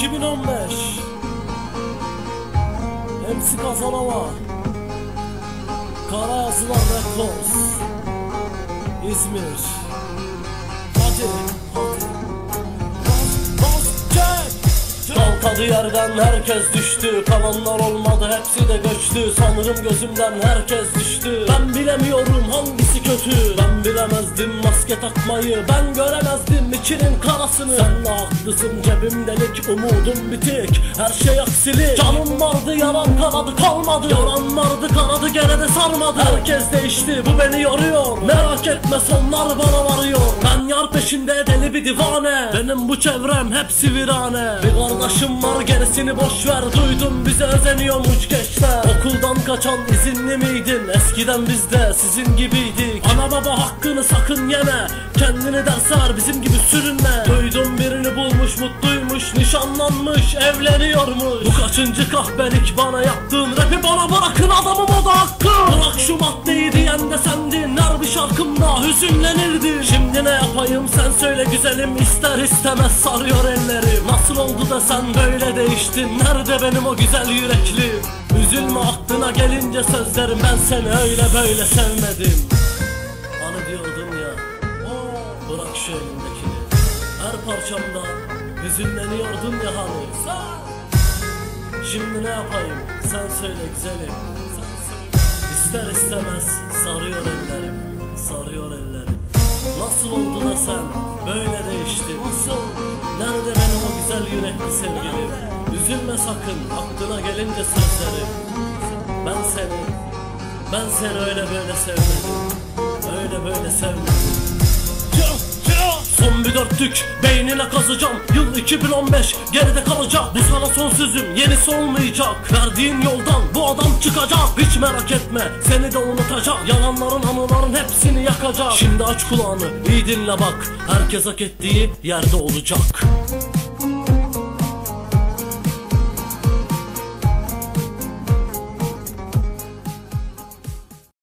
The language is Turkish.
2015 MC Kazanova Kara Yazılar Records İzmir. Hadi hadi. Kalkadı yerden herkes düştü. Kalanlar olmadı hepsi de göçtü. Sanırım gözümden herkes düştü. Ben bilemiyorum hangisi kötü. Ben bilemezdim maske takmayı. Ben göremezdim içinin karasını. Sen de haklısın cebim delik Umudum bitik. Her şey aksilik Canım vardı yalan kanadı kalmadı. Yalan vardı kanadı gene de sarmadı. Herkes değişti bu beni yoruyor. Merak etme sonlar bana varıyor peşinde deli bir divane. Benim bu çevrem hepsi virane Bir kardeşim var gerisini boş ver. Duydum bize özeniyormuş gençler. Okuldan kaçan izinli miydin? Eskiden biz de sizin gibiydik. Ana baba hakkını sakın yeme. Kendini dersler bizim gibi sürünme. Duydum birini bulmuş mutluymuş. Nişanlanmış evleniyormuş. Bu kaçıncı kahpelik bana yaptın Rapi bana bırakın adamım o da hakkı Bırak şu maddeyi Yapayım sen söyle güzelim ister istemez sarıyor ellerim Nasıl oldu da sen böyle değiştin? Nerede benim o güzel yürekli Üzülme aklına gelince sözlerim Ben seni öyle böyle sevmedim. Hani diyordun ya Bırak şu elindekini Her parçamda hüzünleniyordun ya hani. Şimdi ne yapayım? Sen söyle güzelim. İster istemez sarıyor ellerim Sarıyor ellerim Nasıl oldu da sen böyle değiştin? Nasıl? Nerede benim o güzel yürekli sevgilim? Üzülme sakın aklına gelince sözlerim Ben seni Ben seni öyle böyle sevmedim. Öyle böyle sevmedim bir dörtlük beynine kazacağım. Yıl 2015 geride kalacak. Bu sana son sözüm yenisi olmayacak. Verdiğin yoldan bu adam çıkacak. Hiç merak etme seni de unutacak. Yalanların anıların hepsini yakacak. Şimdi aç kulağını iyi dinle bak. Herkes hak ettiği yerde olacak